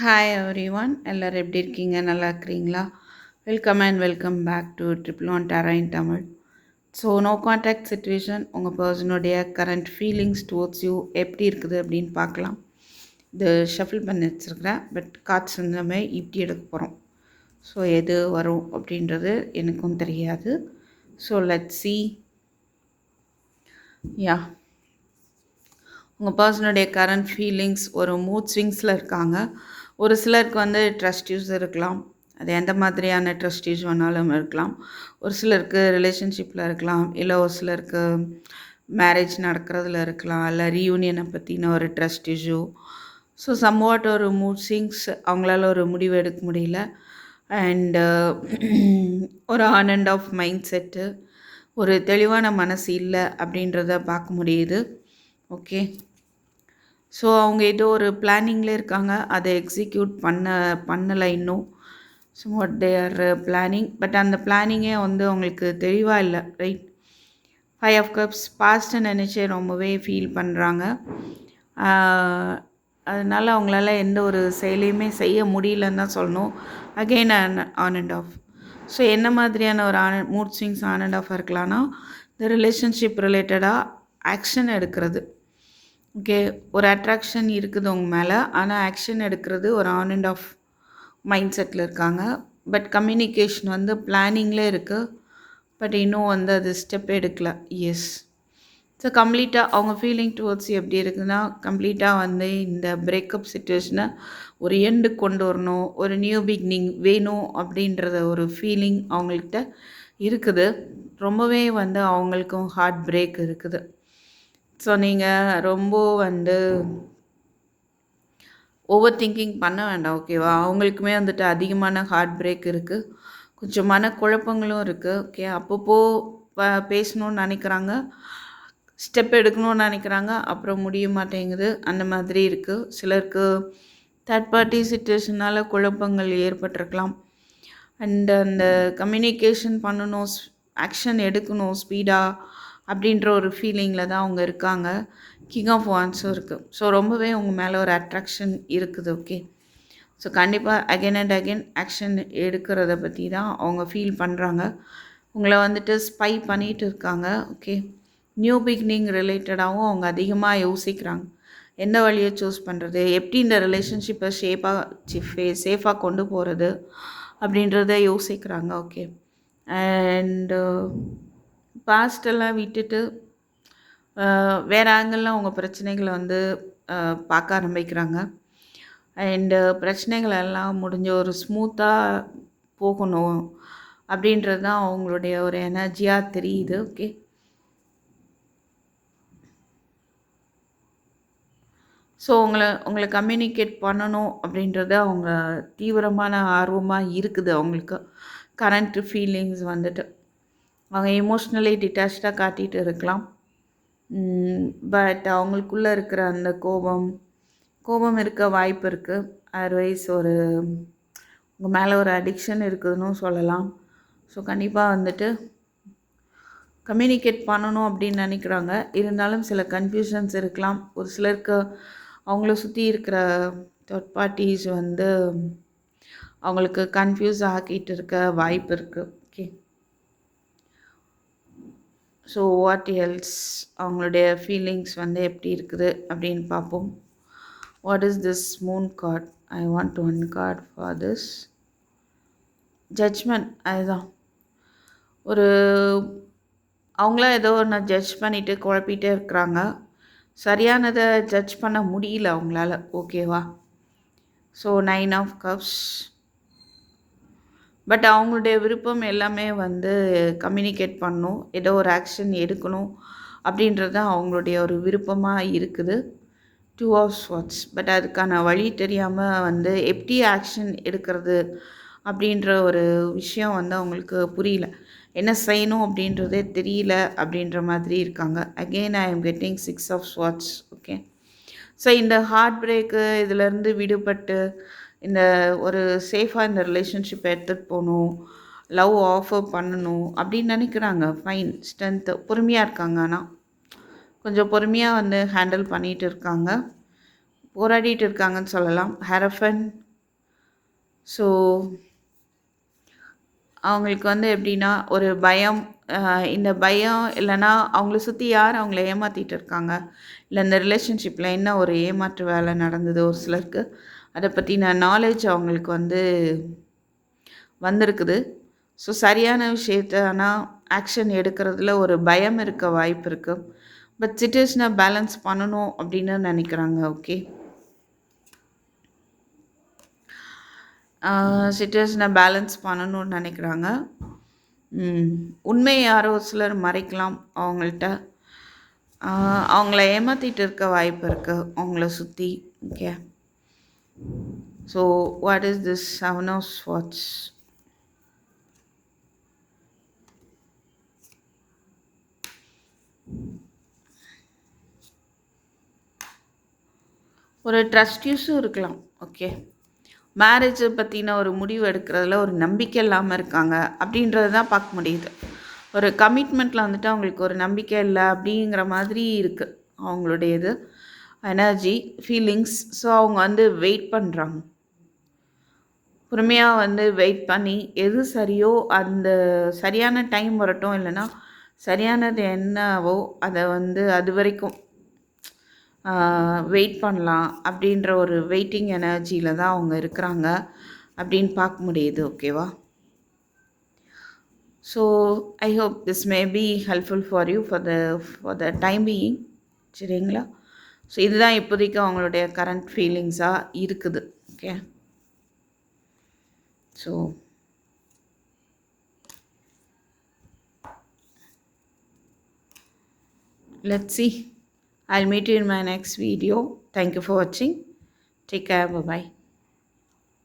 Hi every one எல்லோரும் எப்படி இருக்கீங்க? நல்லா இருக்கிறீங்களா? Welcome and welcome back to triple one Dera in Tamil so no contact situation உங்கள் பர்சனுடைய கரண்ட் ஃபீலிங்ஸ் டுவோர்ட்ஸ் யூ எப்படி இருக்குது அப்படின்னு பார்க்கலாம். இது ஷஃபில் பண்ணி வச்சுருக்கிறேன். பட் காட்ஸ் வந்து இப்படி எடுக்க போகிறோம் ஸோ எது வரும் அப்படின்றது எனக்கும் தெரியாது. ஸோ லெட் சி யா உங்கள் பர்சனுடைய கரண்ட் ஃபீலிங்ஸ் ஒரு மூட் ஸ்விங்ஸில் இருக்காங்க. ஒரு சிலருக்கு வந்து ட்ரஸ்ட் யூஸ் இருக்கலாம். அது எந்த மாதிரியான ட்ரஸ்டியூஸ் வேணாலும் இருக்கலாம். ஒரு சிலருக்கு ரிலேஷன்ஷிப்பில் இருக்கலாம். இல்லை ஒரு சிலருக்கு மேரேஜ் நடக்கிறதுல இருக்கலாம். இல்லை ரீயூனியனை பற்றின ஒரு ட்ரஸ்ட் இஷ்யூ ஸோ சம்வாட் ஒரு மூட் சிங்ஸ் அவங்களால ஒரு முடிவு எடுக்க முடியல. அண்டு ஒரு on and off mind set ஒரு தெளிவான மனசு இல்லை அப்படின்றத பார்க்க முடியுது. ஓகே ஸோ அவங்க ஏதோ ஒரு பிளானிங்கில் இருக்காங்க. அதை எக்ஸிக்யூட் பண்ண பண்ணலை இன்னும். So what they are planning but அந்த பிளானிங்கே வந்து அவங்களுக்கு தெளிவாக இல்லை ரைட் ஃபைவ் ஆஃப் கப்ஸ் பாஸ்ட்டை நினச்சி ரொம்பவே ஃபீல் பண்ணுறாங்க அதனால் அவங்களால எந்த ஒரு செயலையுமே செய்ய முடியலன்னு தான் சொல்லணும். Again on and off so என்ன மாதிரியான ஒரு on mood swings on and off இருக்கலாம்னா இந்த ரிலேஷன்ஷிப் ரிலேட்டடாக ஆக்ஷன் எடுக்கிறது. ஓகே ஒரு அட்ராக்ஷன் இருக்குது உங்கள் மேலே ஆனால் ஆக்ஷன் எடுக்கிறது ஒரு ஆன் அண்ட் ஆஃப் மைண்ட் செட்டில் இருக்காங்க. பட் கம்யூனிகேஷன் வந்து பிளானிங்கில் இருக்குது பட் இன்னும் வந்து அது ஸ்டெப் எடுக்கல. எஸ் ஸோ கம்ப்ளீட்டாக அவங்க ஃபீலிங் டுவர்ட்ஸ் எப்படி இருக்குதுன்னா கம்ப்ளீட்டாக வந்து இந்த பிரேக்கப் சுச்சுவேஷனை ஒரு எண்டு கொண்டு வரணும் ஒரு நியூ பிகினிங் வேணும் அப்படின்றத ஒரு ஃபீலிங் அவங்கள்ட்ட இருக்குது. ரொம்பவே வந்து அவங்களுக்கும் ஹார்ட் பிரேக் இருக்குது. ஸோ நீங்கள் ரொம்ப வந்து ஓவர் திங்கிங் பண்ண வேண்டாம் ஓகேவா அவங்களுக்குமே வந்துட்டு அதிகமான ஹார்ட் பிரேக் இருக்குது கொஞ்சம் மனக்குழப்பங்களும் இருக்குது ஓகே அப்பப்போ பேசணுன்னு நினைக்கிறாங்க ஸ்டெப் எடுக்கணும்னு நினைக்கிறாங்க அப்புறம் முடிய மாட்டேங்குது அந்த மாதிரி இருக்குது சிலருக்கு தேர்ட் பார்ட்டி சுச்சுவேஷனால் குழப்பங்கள் ஏற்பட்டிருக்கலாம். அண்ட் அந்த கம்யூனிகேஷன் பண்ணணும் ஆக்ஷன் எடுக்கணும் ஸ்பீடாக அப்படின்ற ஒரு ஃபீலிங்கில் தான் அவங்க இருக்காங்க. கிங் ஆஃப் வான்ஸும் இருக்குது ஸோ ரொம்பவே உங்கள் மேலே ஒரு அட்ராக்ஷன் இருக்குது ஓகே ஸோ கண்டிப்பாக அகைன் அண்ட் அகைன் ஆக்ஷன் எடுக்கிறத பற்றி தான் அவங்க ஃபீல் பண்ணுறாங்க உங்களை வந்துட்டு ஸ்பை பண்ணிகிட்டு இருக்காங்க ஓகே நியூ பிகினிங் ரிலேட்டடாகவும் அவங்க அதிகமாக யோசிக்கிறாங்க. எந்த வழியை சூஸ் பண்ணுறது எப்படி இந்த ரிலேஷன்ஷிப்பை ஷேப்பாக சேஃபாக கொண்டு போகிறது அப்படின்றத யோசிக்கிறாங்க ஓகே அண்டு பாஸ்டெல்லாம் விட்டுட்டு வேறு ஆங்கிளில் அவங்க பிரச்சனைகளை வந்து பார்க்க ஆரம்பிக்கிறாங்க. அண்டு பிரச்சனைகள் எல்லாம் முடிஞ்ச ஒரு ஸ்மூத்தாக போகணும் அப்படின்றது தான் அவங்களுடைய ஒரு எனர்ஜியாக தெரியுது. ஓகே? ஸோ உங்களை உங்களை கம்யூனிகேட் பண்ணணும் அப்படின்றது அவங்க தீவிரமான ஆர்வமாக இருக்குது அவங்களுக்கு. கரண்ட் ஃபீலிங்ஸ் வந்துட்டு. அவங்க எமோஷ்னலி டிட்டாச்சாக காட்டிகிட்டு இருக்கலாம். பட் அவங்களுக்குள்ளே இருக்கிற அந்த கோபம் கோபம் இருக்க வாய்ப்பு இருக்குது அதர்வைஸ் ஒரு உங்கள் மேலே ஒரு அடிக்ஷன் இருக்குதுன்னு சொல்லலாம். ஸோ கண்டிப்பாக வந்துட்டு கம்யூனிகேட் பண்ணணும் அப்படின்னு நினைக்கிறாங்க. இருந்தாலும் சில கன்ஃபியூஷன்ஸ் இருக்கலாம். ஒரு சிலருக்கு அவங்கள சுற்றி இருக்கிற தேர்ட் பார்ட்டிஸ் வந்து அவங்களுக்கு கன்ஃபியூஸ் ஆக்கிட்டு இருக்க வாய்ப்பு இருக்குது ஓகே ஸோ வாட் எல்ஸ் அவங்களுடைய ஃபீலிங்ஸ் வந்து எப்படி இருக்குது அப்படின்னு பார்ப்போம். What is this moon card I want one card for this judgement அதுதான். ஒரு அவங்களாம் ஏதோ ஒன்று ஜட்ஜ் பண்ணிவிட்டு குழப்பிகிட்டே இருக்கிறாங்க. சரியானதை ஜட்ஜ் பண்ண முடியல அவங்களால. ஓகேவா so nine of cups but அவங்களுடைய விருப்பம் எல்லாமே வந்து கம்யூனிகேட் பண்ணணும் ஏதோ ஒரு ஆக்ஷன் எடுக்கணும் அப்படின்றது தான் அவங்களுடைய ஒரு விருப்பமாக இருக்குது. டூ ஆஃப் ஸ்வாட்ஸ் பட் அதுக்கான வழி தெரியாமல் வந்து எப்படி ஆக்ஷன் எடுக்கிறது அப்படின்ற ஒரு விஷயம் வந்து அவங்களுக்கு புரியல. என்ன செய்யணும் அப்படின்றதே தெரியல அப்படின்ற மாதிரி இருக்காங்க. Again I am getting six of swords okay so இந்த ஹார்ட் பிரேக்கு இதிலேருந்து விடுபட்டு இந்த ஒரு சேஃபாக இந்த ரிலேஷன்ஷிப்பை எடுத்துகிட்டு போகணும் லவ் ஆஃபர் பண்ணணும் அப்படின்னு நினைக்கிறாங்க. ஃபைன் ஸ்ட்ரென்த்து பொறுமையாக இருக்காங்க. ஆனால் கொஞ்சம் பொறுமையாக வந்து ஹேண்டில் பண்ணிகிட்டு இருக்காங்க. போராடிட்டு இருக்காங்கன்னு சொல்லலாம். ஹேரஃபன் ஸோ அவங்களுக்கு வந்து எப்படின்னா ஒரு பயம் இந்த பயம் இல்லைன்னா அவங்கள சுற்றி யார் அவங்கள ஏமாற்றிட்டு இருக்காங்க? இல்லை இந்த ரிலேஷன்ஷிப்பில் என்ன ஒரு ஏமாற்று வேலை நடந்தது ஒரு சிலருக்கு? அதை பற்றின நாலேஜ் அவங்களுக்கு வந்து வந்திருக்குது. ஸோ சரியான விஷயத்த ஆனால் ஆக்ஷன் எடுக்கிறதுல ஒரு பயம் இருக்க வாய்ப்பு இருக்குது பட் சுச்சுவேஷனை பேலன்ஸ் பண்ணணும் அப்படின்னு நினைக்கிறாங்க ஓகே சுச்சுவேஷனை பேலன்ஸ் பண்ணணும்னு நினைக்கிறாங்க. உண்மையை யாரோ ஒரு சிலர் மறைக்கலாம் அவங்கள்ட்ட. அவங்கள ஏமாற்றிட்டு இருக்க வாய்ப்பு இருக்குது அவங்கள சுற்றி okay So what is this seven of wands ஒரு ட்ரஸ்ட் யூஸும் இருக்கலாம் ஓகே மேரேஜை பற்றின ஒரு முடிவு எடுக்கிறதுல ஒரு நம்பிக்கை இல்லாமல் இருக்காங்க அப்படின்றது தான் பார்க்க முடியுது. ஒரு கமிட்மெண்ட்டில் வந்துட்டு அவங்களுக்கு ஒரு நம்பிக்கை இல்லை அப்படிங்கிற மாதிரி இருக்குது அவங்களுடைய இது எனர்ஜி ஃபீலிங்ஸ் ஸோ அவங்க வந்து வெயிட் பண்ணுறாங்க பொறுமையாக வந்து வெயிட் பண்ணி எது சரியோ அந்த சரியான டைம் வரட்டும் இல்லைன்னா சரியானது என்னவோ அதை வந்து அது வரைக்கும் வெயிட் பண்ணலாம் அப்படின்ற ஒரு வெயிட்டிங் எனர்ஜியில் தான் அவங்க இருக்கிறாங்க அப்படின்னு பார்க்க முடியுது ஓகேவா so I hope this may be helpful for you for the for the time being சரிங்களா? ஸோ இதுதான் இப்போதைக்கு அவங்களுடைய கரண்ட் ஃபீலிங்ஸாக இருக்குது okay so let's see i'll meet you in my next video thank you for watching take care bye bye